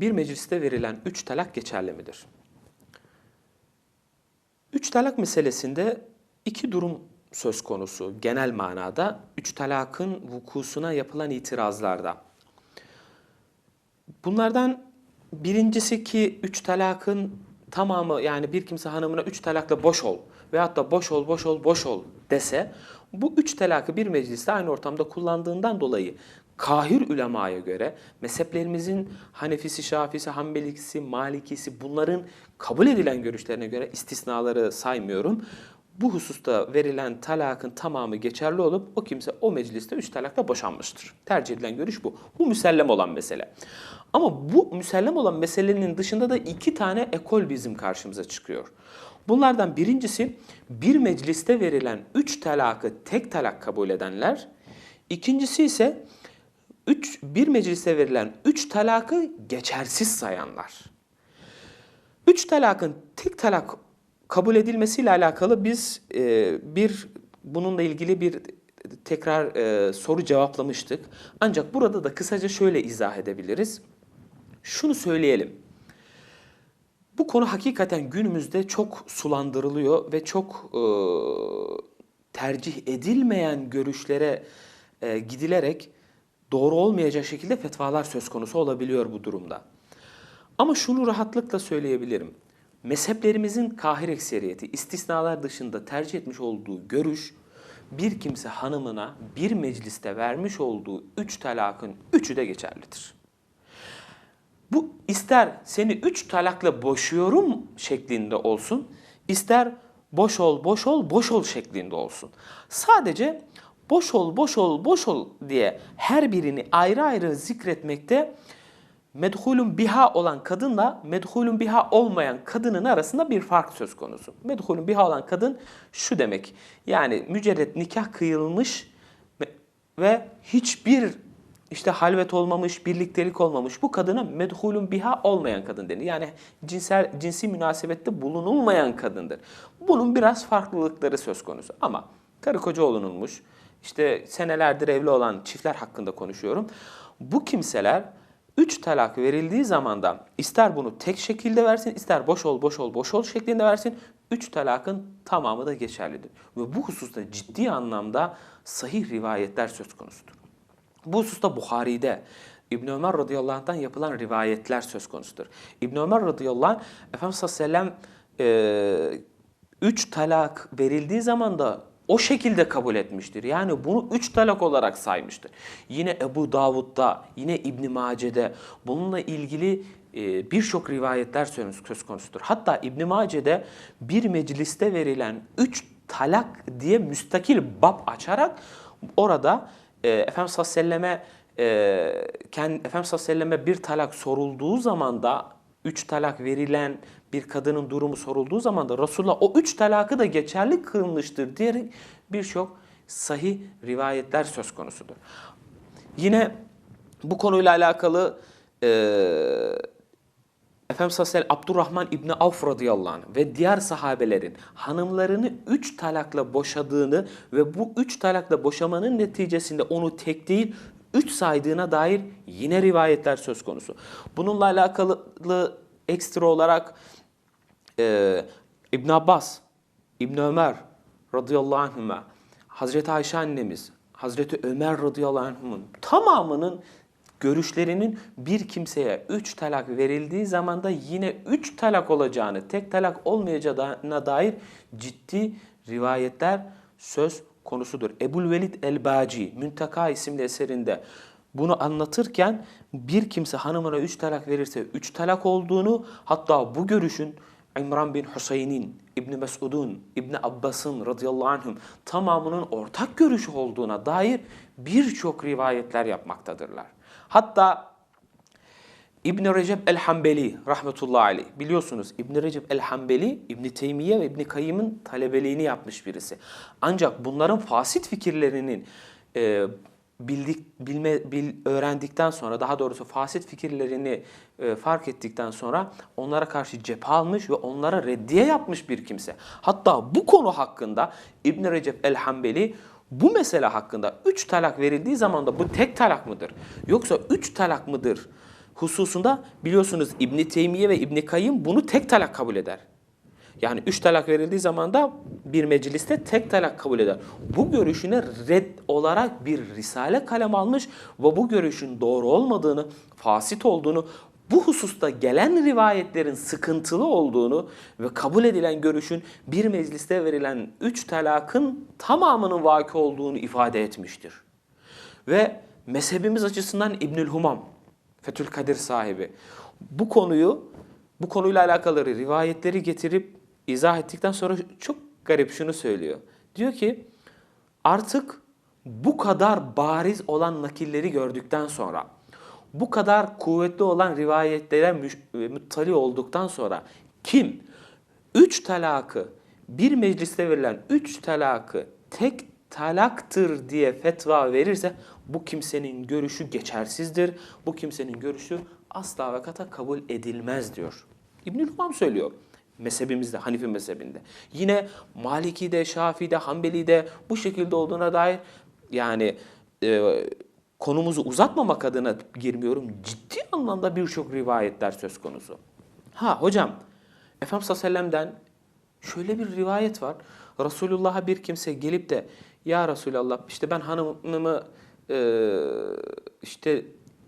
bir mecliste verilen üç talak geçerli midir? Üç talak meselesinde iki durum söz konusu genel manada üç talakın vukusuna yapılan itirazlarda. Bunlardan birincisi ki üç talakın tamamı yani bir kimse hanımına üç talakla boş ol veyahut da boş ol, boş ol, boş ol dese bu üç talakı bir mecliste aynı ortamda kullandığından dolayı kahir ulemaya göre mezheplerimizin Hanefisi, Şafisi, Hanbelisi, Malikisi bunların kabul edilen görüşlerine göre istisnaları saymıyorum. Bu hususta verilen talakın tamamı geçerli olup o kimse o mecliste üç talakla boşanmıştır. Tercih edilen görüş bu. Bu müsellem olan mesele. Ama bu müsellem olan meselenin dışında da iki tane ekol bizim karşımıza çıkıyor. Bunlardan birincisi bir mecliste verilen üç talakı tek talak kabul edenler. İkincisi ise üç, bir mecliste verilen üç talakı geçersiz sayanlar. Üç talakın tek talak kabul edilmesiyle alakalı biz e, bir bununla ilgili bir tekrar e, soru cevaplamıştık. Ancak burada da kısaca şöyle izah edebiliriz. Şunu söyleyelim. Bu konu hakikaten günümüzde çok sulandırılıyor ve çok e, tercih edilmeyen görüşlere e, gidilerek doğru olmayacak şekilde fetvalar söz konusu olabiliyor bu durumda. Ama şunu rahatlıkla söyleyebilirim. Mezheplerimizin kahir ekseriyeti istisnalar dışında tercih etmiş olduğu görüş bir kimse hanımına bir mecliste vermiş olduğu üç talakın üçü de geçerlidir. Bu ister seni üç talakla boşuyorum şeklinde olsun, ister boş ol, boş ol, boş ol şeklinde olsun. Sadece boş ol, boş ol, boş ol diye her birini ayrı ayrı zikretmekte medhulun biha olan kadınla medhulun biha olmayan kadının arasında bir fark söz konusu. Medhulun biha olan kadın şu demek. Yani mücerret nikah kıyılmış ve hiçbir işte halvet olmamış, birliktelik olmamış bu kadına medhulun biha olmayan kadın denir. Yani cinsel cinsi münasebette bulunulmayan kadındır. Bunun biraz farklılıkları söz konusu ama karı koca olunulmuş, işte senelerdir evli olan çiftler hakkında konuşuyorum. Bu kimseler üç talak verildiği zaman da ister bunu tek şekilde versin, ister boş ol, boş ol, boş ol şeklinde versin. Üç talakın tamamı da geçerlidir. Ve bu hususta ciddi anlamda sahih rivayetler söz konusudur. Bu hususta Buhari'de İbn Ömer radıyallahu anh'tan yapılan rivayetler söz konusudur. İbn Ömer radıyallahu anh Efendimiz sallallahu aleyhi ve sellem e, üç talak verildiği zaman da o şekilde kabul etmiştir. Yani bunu üç talak olarak saymıştır. Yine Ebu Davud'da, yine İbn Mace'de bununla ilgili e, birçok rivayetler söz konusudur. Hatta İbn Mace'de bir mecliste verilen üç talak diye müstakil bab açarak orada e, Efendimiz sallallahu aleyhi e, kendi, Efendimiz sallallahu bir talak sorulduğu zaman da üç talak verilen bir kadının durumu sorulduğu zaman da Resulullah o üç talakı da geçerli kılmıştır diyerek birçok sahih rivayetler söz konusudur. Yine bu konuyla alakalı e, Efendimiz sallallahu aleyhi ve sellem Abdurrahman İbni Avf radıyallahu anh ve diğer sahabelerin hanımlarını üç talakla boşadığını ve bu üç talakla boşamanın neticesinde onu tek değil üç saydığına dair yine rivayetler söz konusu. Bununla alakalı ekstra olarak e, İbn Abbas, İbn Ömer radıyallahu anhüme, Hazreti Ayşe annemiz, Hazreti Ömer radıyallahu anh'ın tamamının görüşlerinin bir kimseye üç talak verildiği zaman da yine üç talak olacağını, tek talak olmayacağına dair ciddi rivayetler söz konusudur. Ebul Velid el-Baci, Müntaka isimli eserinde bunu anlatırken bir kimse hanımına üç talak verirse üç talak olduğunu hatta bu görüşün İmran bin Hüseyin'in, İbn Mesud'un, İbn Abbas'ın radıyallahu anhüm tamamının ortak görüşü olduğuna dair birçok rivayetler yapmaktadırlar. Hatta İbn Recep el-Hanbeli rahmetullahi aleyh biliyorsunuz İbn Recep el-Hanbeli İbn Teymiye ve İbn Kayyım'ın talebeliğini yapmış birisi. Ancak bunların fasit fikirlerinin e, bildik bilme bil, öğrendikten sonra daha doğrusu fasit fikirlerini e, fark ettikten sonra onlara karşı cephe almış ve onlara reddiye yapmış bir kimse. Hatta bu konu hakkında İbn Recep el-Hanbeli bu mesele hakkında üç talak verildiği zaman da bu tek talak mıdır? Yoksa üç talak mıdır? hususunda biliyorsunuz İbn Teymiye ve İbn Kayyım bunu tek talak kabul eder. Yani üç talak verildiği zaman da bir mecliste tek talak kabul eder. Bu görüşüne red olarak bir risale kalem almış ve bu görüşün doğru olmadığını, fasit olduğunu, bu hususta gelen rivayetlerin sıkıntılı olduğunu ve kabul edilen görüşün bir mecliste verilen üç talakın tamamının vaki olduğunu ifade etmiştir. Ve mezhebimiz açısından İbnül Humam, Fethül Kadir sahibi bu konuyu bu konuyla alakalı rivayetleri getirip izah ettikten sonra çok garip şunu söylüyor. Diyor ki artık bu kadar bariz olan nakilleri gördükten sonra bu kadar kuvvetli olan rivayetlere müş- müttali olduktan sonra kim üç talakı bir mecliste verilen üç talakı tek talaktır diye fetva verirse bu kimsenin görüşü geçersizdir. Bu kimsenin görüşü asla ve kata kabul edilmez diyor. İbnül Humam söylüyor mezhebimizde, Hanifi mezhebinde. Yine Maliki'de, Şafii'de, Hanbeli'de bu şekilde olduğuna dair yani e, konumuzu uzatmamak adına girmiyorum. Ciddi anlamda birçok rivayetler söz konusu. Ha hocam, Efendimiz sallallahu aleyhi ve sellem'den şöyle bir rivayet var. Resulullah'a bir kimse gelip de ya Resulallah işte ben hanımımı e, işte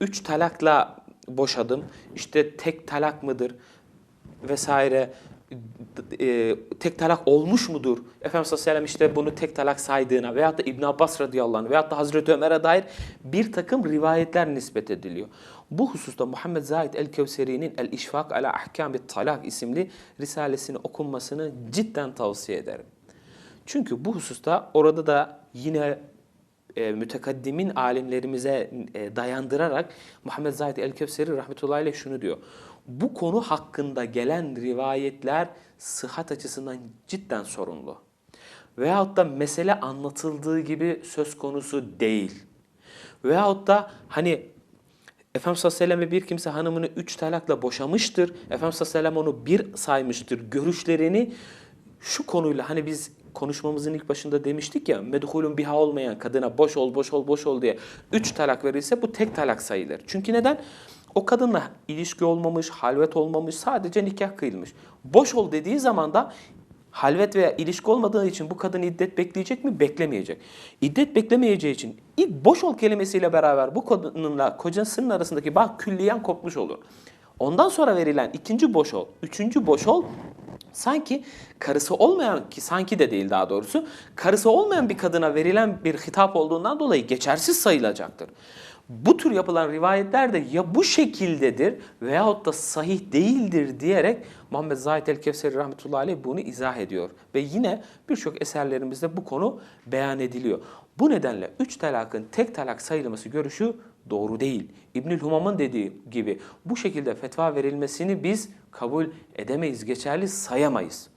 üç talakla boşadım. İşte tek talak mıdır vesaire e, tek talak olmuş mudur? Efendimiz sallallahu aleyhi ve sellem işte bunu tek talak saydığına veyahut da İbn Abbas radıyallahu anh veyahut da Hazreti Ömer'e dair bir takım rivayetler nispet ediliyor. Bu hususta Muhammed Zahid el-Kevseri'nin El-İşfak ala Ahkam Talak isimli risalesini okunmasını cidden tavsiye ederim. Çünkü bu hususta orada da yine e, mütekaddimin alimlerimize e, dayandırarak Muhammed Zahid el-Kevseri rahmetullahi aleyh şunu diyor. Bu konu hakkında gelen rivayetler sıhhat açısından cidden sorunlu. Veyahut da mesele anlatıldığı gibi söz konusu değil. Veyahut da hani Efendimiz sallallahu aleyhi ve sellem bir kimse hanımını üç talakla boşamıştır. Efendimiz sallallahu aleyhi ve sellem onu bir saymıştır. Görüşlerini şu konuyla hani biz konuşmamızın ilk başında demiştik ya medhulun biha olmayan kadına boş ol boş ol boş ol diye üç talak verilse bu tek talak sayılır. Çünkü neden? O kadınla ilişki olmamış, halvet olmamış, sadece nikah kıyılmış. Boş ol dediği zaman da halvet veya ilişki olmadığı için bu kadın iddet bekleyecek mi? Beklemeyecek. İddet beklemeyeceği için ilk boş ol kelimesiyle beraber bu kadınla kocasının arasındaki bağ külliyen kopmuş olur. Ondan sonra verilen ikinci boş ol, üçüncü boş ol sanki karısı olmayan ki sanki de değil daha doğrusu karısı olmayan bir kadına verilen bir hitap olduğundan dolayı geçersiz sayılacaktır. Bu tür yapılan rivayetler de ya bu şekildedir veyahut da sahih değildir diyerek Muhammed Zahid el-Kevseri rahmetullahi aleyh bunu izah ediyor. Ve yine birçok eserlerimizde bu konu beyan ediliyor. Bu nedenle üç talakın tek talak sayılması görüşü doğru değil. İbnül Humam'ın dediği gibi bu şekilde fetva verilmesini biz kabul edemeyiz, geçerli sayamayız.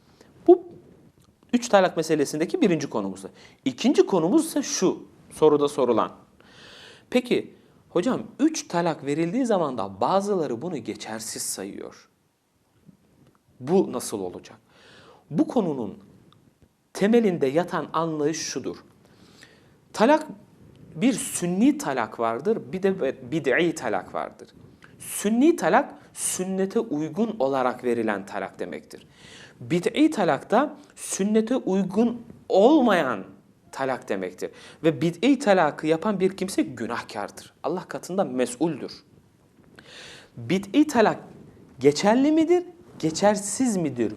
Bu üç talak meselesindeki birinci konumuz. İkinci konumuz ise şu soruda sorulan. Peki hocam üç talak verildiği zaman da bazıları bunu geçersiz sayıyor. Bu nasıl olacak? Bu konunun temelinde yatan anlayış şudur. Talak bir sünni talak vardır, bir de bid'i talak vardır. Sünni talak sünnete uygun olarak verilen talak demektir. Bid'i talak da sünnete uygun olmayan talak demektir. Ve bid'i talakı yapan bir kimse günahkardır. Allah katında mesuldür. Bid'i talak geçerli midir, geçersiz midir?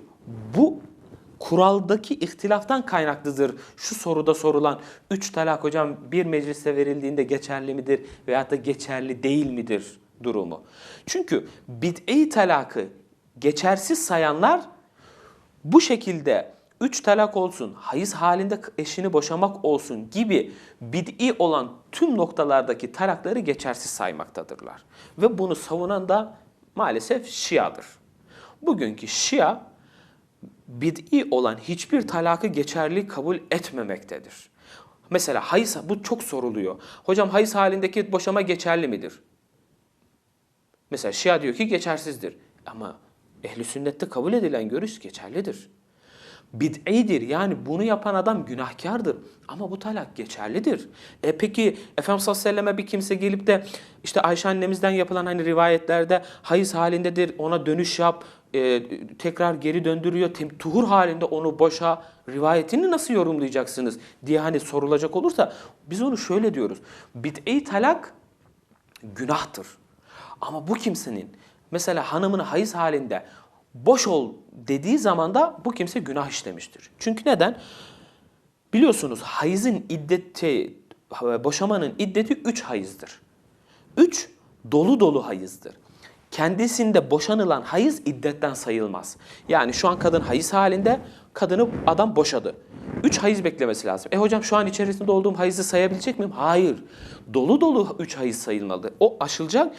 Bu kuraldaki ihtilaftan kaynaklıdır. Şu soruda sorulan üç talak hocam bir mecliste verildiğinde geçerli midir veyahut da geçerli değil midir durumu. Çünkü bid'i talakı geçersiz sayanlar bu şekilde üç talak olsun, hayız halinde eşini boşamak olsun gibi bid'i olan tüm noktalardaki talakları geçersiz saymaktadırlar. Ve bunu savunan da maalesef Şia'dır. Bugünkü Şia bid'i olan hiçbir talakı geçerli kabul etmemektedir. Mesela hayız, bu çok soruluyor. Hocam hayız halindeki boşama geçerli midir? Mesela Şia diyor ki geçersizdir. Ama ehli sünnette kabul edilen görüş geçerlidir. Bid'idir. Yani bunu yapan adam günahkardır. Ama bu talak geçerlidir. E peki Efendimiz sallallahu aleyhi ve selleme bir kimse gelip de işte Ayşe annemizden yapılan hani rivayetlerde hayız halindedir ona dönüş yap e, tekrar geri döndürüyor tem- tuhur halinde onu boşa rivayetini nasıl yorumlayacaksınız diye hani sorulacak olursa biz onu şöyle diyoruz. Bid'i talak günahtır. Ama bu kimsenin mesela hanımını hayız halinde boş ol dediği zaman da bu kimse günah işlemiştir. Çünkü neden? Biliyorsunuz hayızın iddeti, boşamanın iddeti 3 hayızdır. 3 dolu dolu hayızdır. Kendisinde boşanılan hayız iddetten sayılmaz. Yani şu an kadın hayız halinde, kadını adam boşadı. 3 hayız beklemesi lazım. E hocam şu an içerisinde olduğum hayızı sayabilecek miyim? Hayır. Dolu dolu 3 hayız sayılmalı. O aşılacak,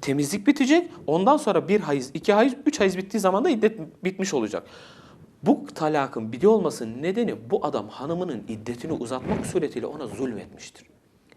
temizlik bitecek. Ondan sonra bir hayız, iki hayız, üç hayız bittiği zaman da iddet bitmiş olacak. Bu talakın bidi olmasının nedeni bu adam hanımının iddetini uzatmak suretiyle ona zulmetmiştir.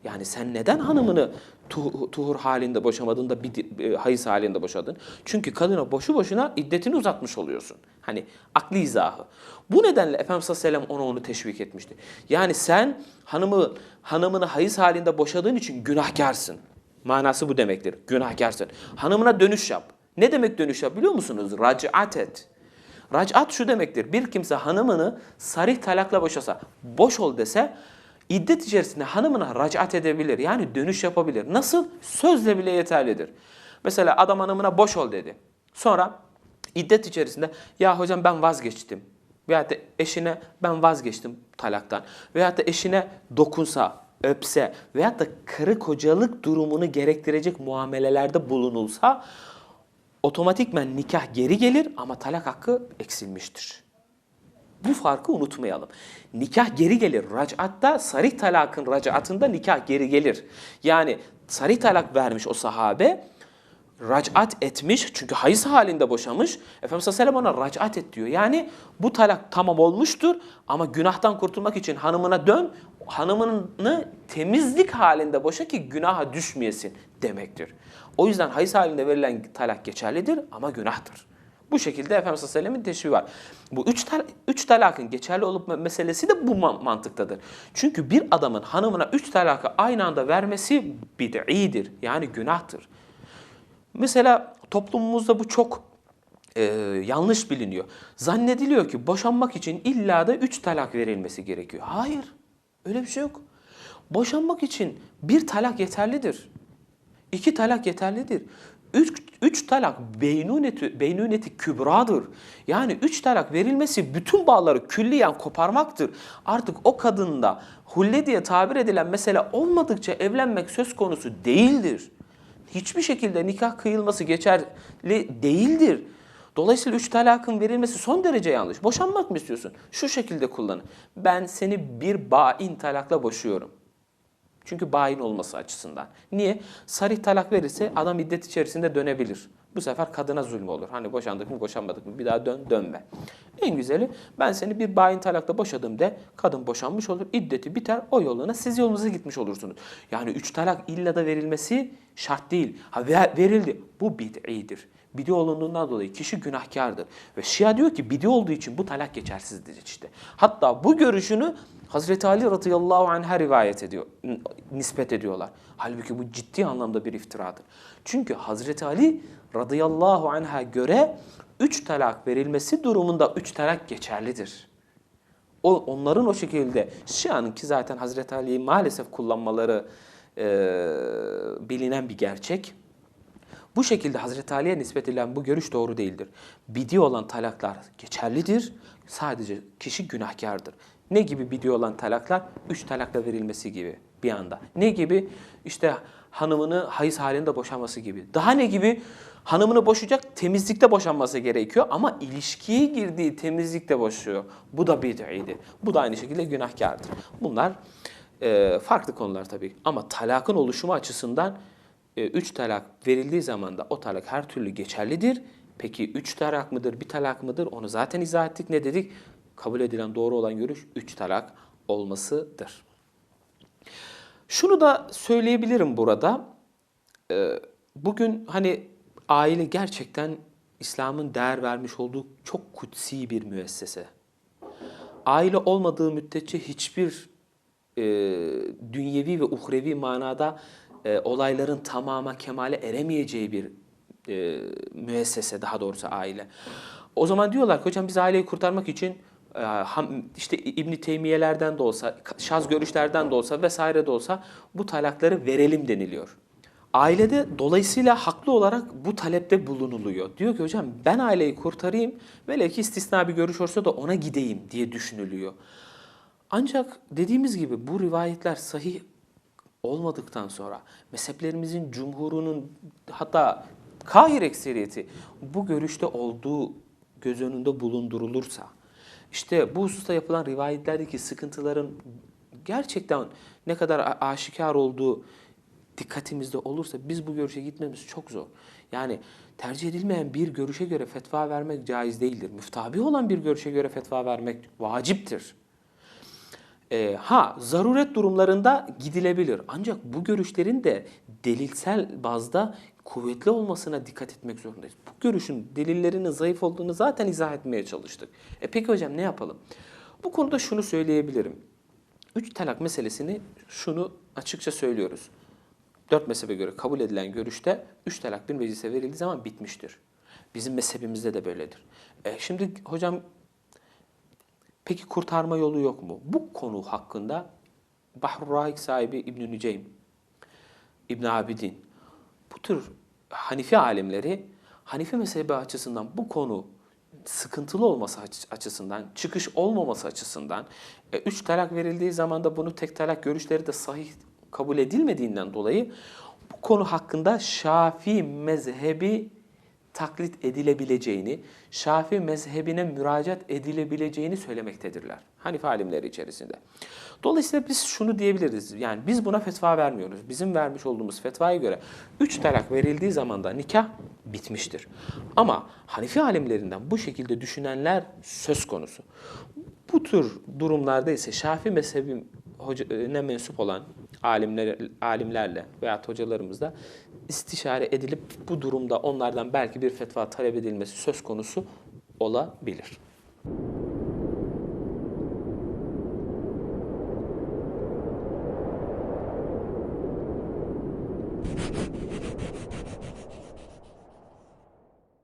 Yani sen neden hanımını tu- tuhur halinde boşamadın da bir e, hayız halinde boşadın? Çünkü kadına boşu boşuna iddetini uzatmış oluyorsun. Hani akli izahı. Bu nedenle Efendimiz sallallahu aleyhi ve sellem ona onu teşvik etmişti. Yani sen hanımı hanımını hayız halinde boşadığın için günahkarsın. Manası bu demektir. Günahkarsın. Hanımına dönüş yap. Ne demek dönüş yap biliyor musunuz? Rac'at et. Rac'at şu demektir. Bir kimse hanımını sarih talakla boşasa, boş ol dese iddet içerisinde hanımına rac'at edebilir. Yani dönüş yapabilir. Nasıl? Sözle bile yeterlidir. Mesela adam hanımına boş ol dedi. Sonra iddet içerisinde ya hocam ben vazgeçtim. Veyahut da eşine ben vazgeçtim talaktan. Veyahut da eşine dokunsa, öpse veyahut da karı kocalık durumunu gerektirecek muamelelerde bulunulsa otomatikmen nikah geri gelir ama talak hakkı eksilmiştir. Bu farkı unutmayalım. Nikah geri gelir. Rac'atta sarih talakın rac'atında nikah geri gelir. Yani sarih talak vermiş o sahabe rac'at etmiş çünkü hayız halinde boşamış. Efendimiz sallallahu aleyhi ve sellem ona rac'at et diyor. Yani bu talak tamam olmuştur ama günahtan kurtulmak için hanımına dön, hanımını temizlik halinde boşa ki günaha düşmeyesin demektir. O yüzden hayız halinde verilen talak geçerlidir ama günahtır. Bu şekilde Efendimiz sallallahu aleyhi ve sellem'in teşriği var. Bu üç, tal üç talakın geçerli olup meselesi de bu man- mantıktadır. Çünkü bir adamın hanımına üç talakı aynı anda vermesi bid'idir. Yani günahtır. Mesela toplumumuzda bu çok e, yanlış biliniyor. Zannediliyor ki boşanmak için illa da üç talak verilmesi gerekiyor. Hayır, öyle bir şey yok. Boşanmak için bir talak yeterlidir. İki talak yeterlidir. Üç, üç talak beynuneti, beynuneti kübradır. Yani üç talak verilmesi bütün bağları külliyen koparmaktır. Artık o kadında hulle diye tabir edilen mesele olmadıkça evlenmek söz konusu değildir. Hiçbir şekilde nikah kıyılması geçerli değildir. Dolayısıyla üç talakın verilmesi son derece yanlış. Boşanmak mı istiyorsun? Şu şekilde kullanın. Ben seni bir bain talakla boşuyorum. Çünkü bayin olması açısından. Niye? Sarih talak verirse adam iddet içerisinde dönebilir. Bu sefer kadına zulmü olur. Hani boşandık mı boşanmadık mı bir daha dön dönme. En güzeli ben seni bir bayin talakla boşadım de kadın boşanmış olur. iddeti biter o yoluna siz yolunuza gitmiş olursunuz. Yani üç talak illa da verilmesi şart değil. Ha ver- verildi. Bu bid'idir. Bidi olunduğundan dolayı kişi günahkardır. Ve Şia diyor ki bidi olduğu için bu talak geçersizdir işte. Hatta bu görüşünü Hazreti Ali radıyallahu anh'a rivayet ediyor, nispet ediyorlar. Halbuki bu ciddi anlamda bir iftiradır. Çünkü Hazreti Ali radıyallahu anh'a göre üç talak verilmesi durumunda üç talak geçerlidir. O, onların o şekilde Şia'nın ki zaten Hazreti Ali'yi maalesef kullanmaları e, bilinen bir gerçek. Bu şekilde Hazreti Ali'ye nispet edilen bu görüş doğru değildir. Bidi olan talaklar geçerlidir. Sadece kişi günahkardır. Ne gibi bidi olan talaklar? Üç talakla verilmesi gibi bir anda. Ne gibi? İşte hanımını hayız halinde boşanması gibi. Daha ne gibi? Hanımını boşayacak, temizlikte boşanması gerekiyor ama ilişkiye girdiği temizlikte boşuyor. Bu da bid'idir. Bu da aynı şekilde günahkardır. Bunlar e, farklı konular tabii. Ama talakın oluşumu açısından e, üç talak verildiği zaman da o talak her türlü geçerlidir. Peki üç talak mıdır, bir talak mıdır? Onu zaten izah ettik. Ne dedik? Kabul edilen doğru olan görüş üç talak olmasıdır. Şunu da söyleyebilirim burada. Ee, Bugün hani aile gerçekten İslam'ın değer vermiş olduğu çok kutsi bir müessese. aile olmadığı müddetçe hiçbir e, dünyevi ve uhrevi manada e, olayların tamama kemale eremeyeceği bir e, müessese daha doğrusu aile. O zaman diyorlar ki hocam biz aileyi kurtarmak için işte İbn Teymiyelerden de olsa, şaz görüşlerden de olsa vesaire de olsa bu talakları verelim deniliyor. Ailede dolayısıyla haklı olarak bu talepte bulunuluyor. Diyor ki hocam ben aileyi kurtarayım velev ki istisna bir görüş olsa da ona gideyim diye düşünülüyor. Ancak dediğimiz gibi bu rivayetler sahih olmadıktan sonra mezheplerimizin cumhurunun hatta kahir ekseriyeti bu görüşte olduğu göz önünde bulundurulursa işte bu hususta yapılan rivayetlerdeki sıkıntıların gerçekten ne kadar aşikar olduğu dikkatimizde olursa biz bu görüşe gitmemiz çok zor. Yani tercih edilmeyen bir görüşe göre fetva vermek caiz değildir. Müftabi olan bir görüşe göre fetva vermek vaciptir. Ee, ha zaruret durumlarında gidilebilir. Ancak bu görüşlerin de delilsel bazda kuvvetli olmasına dikkat etmek zorundayız. Bu görüşün delillerinin zayıf olduğunu zaten izah etmeye çalıştık. E peki hocam ne yapalım? Bu konuda şunu söyleyebilirim. Üç talak meselesini şunu açıkça söylüyoruz. Dört mezhebe göre kabul edilen görüşte üç talak bir meclise verildiği zaman bitmiştir. Bizim mezhebimizde de böyledir. E şimdi hocam Peki kurtarma yolu yok mu? Bu konu hakkında Bahrul Rahik sahibi İbn-i Nüceym, İbn Abidin, bu tür Hanifi alimleri Hanifi mezhebi açısından bu konu sıkıntılı olması aç- açısından, çıkış olmaması açısından, e, üç talak verildiği zaman da bunu tek talak görüşleri de sahih kabul edilmediğinden dolayı bu konu hakkında Şafii mezhebi taklit edilebileceğini, Şafii mezhebine müracaat edilebileceğini söylemektedirler. Hanife alimleri içerisinde. Dolayısıyla biz şunu diyebiliriz. Yani biz buna fetva vermiyoruz. Bizim vermiş olduğumuz fetvaya göre üç talak verildiği zaman da nikah bitmiştir. Ama Hanifi alimlerinden bu şekilde düşünenler söz konusu. Bu tür durumlarda ise Şafii mezhebine mensup olan alimler, alimlerle veya hocalarımızla istişare edilip bu durumda onlardan belki bir fetva talep edilmesi söz konusu olabilir.